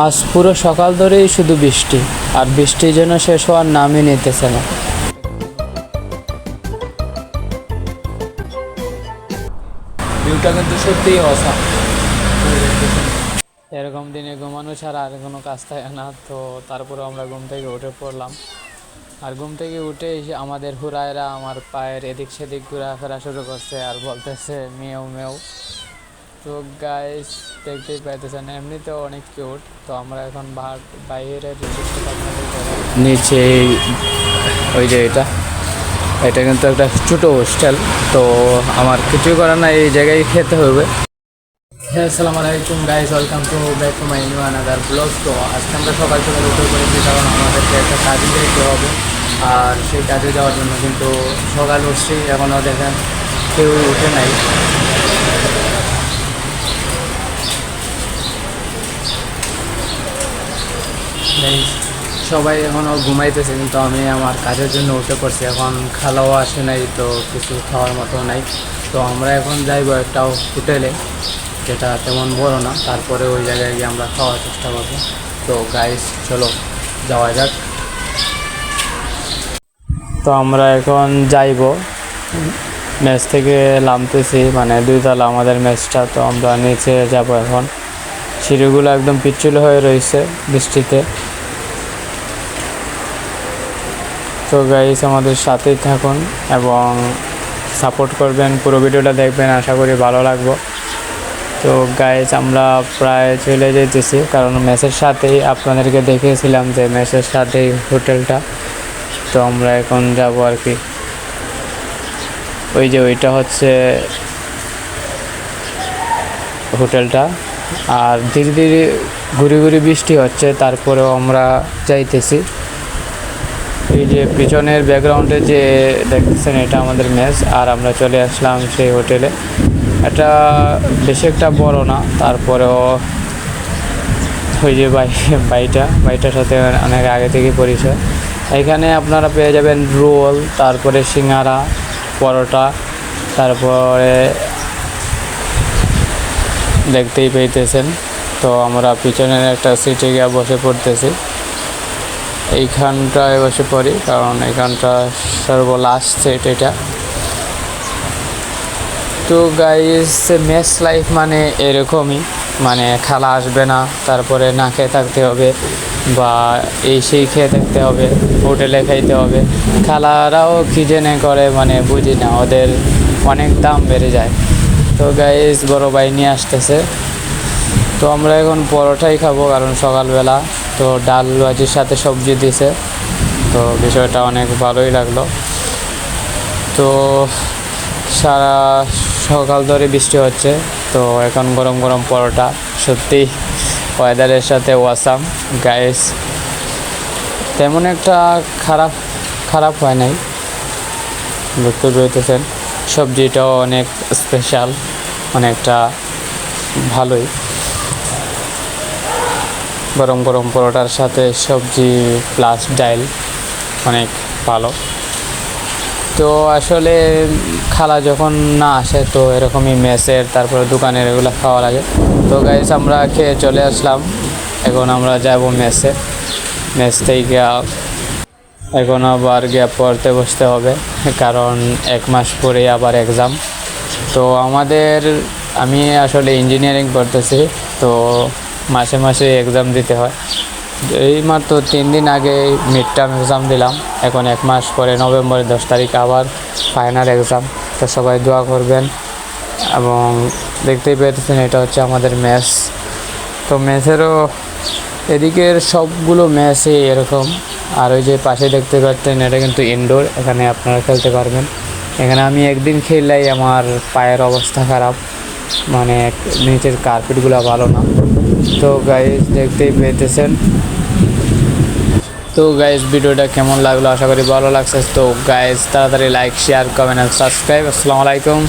আজ পুরো সকাল ধরেই শুধু বৃষ্টি আর বৃষ্টি যেন শেষ হওয়ার নামই নিতেছে না। ভিউটা কিন্তু সত্যিই অসাম এরকম দিনে ঘুমানো ছাড়া আর কোনো কাজ থাকে না তো তারপরে আমরা ঘুম থেকে উঠে পড়লাম। আর ঘুম থেকে উঠে এসে আমাদের হুরায়রা আমার পায়ের এদিক সেদিক ঘোরাফেরা শুরু করছে আর বলতেছে মেয়েও মেয়েও তো গাইস দেখতেই পাইতেছেন, এমনিতেও অনেক কিউট তো আমরা এখন বাইরে। নিচে ওই যে এটা। এটা কিন্তু একটা ছোটো হোস্টেল তো আমার কিছুই করার নাই, এই জায়গায় খেতে হবে। হ্যাঁ আসসালামু আলাইকুম guys welcome to back to my new another blog তো আজকে আমরা সকাল সকাল উঠে পড়েছি কারণ আমাদেরকে একটা কাজে যেতে হবে। আর সেই কাজে যাওয়ার জন্য কিন্তু সকাল উঠছি এখনও দেখেন কেউ উঠে নাই। সবাই এখনও ঘুমাইতেছে, কিন্তু আমি আমার কাজের জন্য উঠে পড়ছি। এখন খালাও আসে নাই, তো কিছু খাওয়ার মতো নাই। তো আমরা এখন যাইব একটা হোটেলে, যেটা তেমন বড় না। তারপরে ওই জায়গায় গিয়ে আমরা খাওয়ার চেষ্টা করব। তো গাইস চলো, যাওয়া যাক। তো আমরা এখন যাইব। ম্যাচ থেকে নামতেছি মানে দুইতলা আমাদের ম্যাচটা তো আমরা নিচে যাব এখন। সিঁড়িগুলো একদম পিচ্ছিল হয়ে রয়েছে বৃষ্টিতে। তো গাইস আমাদের সাথেই থাকুন এবং সাপোর্ট করবেন। পুরো ভিডিওটা দেখবেন, আশা করি ভালো লাগবো। তো গাইস আমরা প্রায় চলে যেতেছি কারণ ম্যাচের সাথেই আপনাদেরকে দেখিয়েছিলাম যে ম্যাচের সাথেই হোটেলটা। তো আমরা এখন যাব আর কি। ওই যে ওইটা হচ্ছে হোটেলটা। আর ধীরে ধীরে ঘুরে ঘুরে বৃষ্টি হচ্ছে, তারপরেও আমরা যাইতেছি। এই যে পিছনের ব্যাকগ্রাউন্ডে যে দেখতেছেন, এটা আমাদের মেস, আর আমরা চলে আসলাম সেই হোটেলে। এটা বেশি একটা বড় না, তারপরেও ওই যে বাই বাড়িটা বাড়িটার সাথে অনেক আগে থেকে পরিচয়। এখানে আপনারা পেয়ে যাবেন রোল, তারপরে সিঙ্গারা, পরোটা, তারপরে দেখতেই পেতেছেন তো আমরা পিছনের একটা সিটে গিয়ে বসে পড়তেছি। এইখানটায় বসে পড়ি, কারণ এইখানটা সর্বলাস্ট সেট এটা। তো গাইস মেস লাইফ মানে এরকমই। মানে খালা আসবে না, তারপরে না খেয়ে থাকতে হবে, বা এই সেই খেয়ে থাকতে হবে, হোটেলে খাইতে হবে। খালারাও কি জেনে করে মানে বুঝি না, ওদের অনেক দাম বেড়ে যায়। তো গাইস বড় ভাই নিয়ে আসতেছে। তো আমরা এখন পরোটাই খাব, কারণ সকালবেলা। তো ডাল ভাজির সাথে সবজি দিছে। তো বিষয়টা অনেক ভালোই লাগল। তো সারা সকাল ধরে বৃষ্টি হচ্ছে। তো এখন গরম গরম পরোটা। সত্যি ওয়েদারের সাথে ওয়াসাম গাইস তেমন একটা খারাপ খারাপ হয় নাই। দেখতে পেতেছেন সবজিটাও অনেক স্পেশাল অনেকটা ভালোই। গরম গরম পরোটার সাথে সবজি প্লাস ডাইল অনেক ভালো। তো আসলে খালা যখন না আসে তো এরকমই মেসের তারপরে দোকানের এগুলো খাওয়া লাগে। তো গাইস আমরা খেয়ে চলে আসলাম। এখন আমরা যাব মেসে। মেস থেকে এখন আবার গিয়ে পড়তে বসতে হবে। কারণ এক মাস পরে আবার এক্সাম তো আমাদের, আমি আসলে ইঞ্জিনিয়ারিং পড়তেছি তো মাসে মাসে এক্সাম দিতে হয়। এই মাত্র তিন দিন আগে মিড টার্ম এক্সাম দিলাম, এখন এক মাস পরে নভেম্বরের দশ তারিখ আবার ফাইনাল এক্সাম তো সবাই দোয়া করবেন, এবং দেখতেই পেতেছেন এটা হচ্ছে আমাদের ম্যাচ তো ম্যাচেরও এদিকের সবগুলো ম্যাচই এরকম, আর ওই যে পাশে দেখতে পাচ্ছেন, এটা কিন্তু ইনডোর এখানে আপনারা খেলতে পারবেন। এখানে আমি একদিন খেললেই আমার পায়ের অবস্থা খারাপ। মানে নিচের কার্পেটগুলো ভালো না। তো গাইজ দেখতেই পেতেছেন। তো গাইজ ভিডিওটা কেমন লাগল? আশা করি ভালো লাগছে। তো গাইজ তাড়াতাড়ি লাইক শেয়ার কমেন্ট সাবস্ক্রাইব আসসালামু আলাইকুম।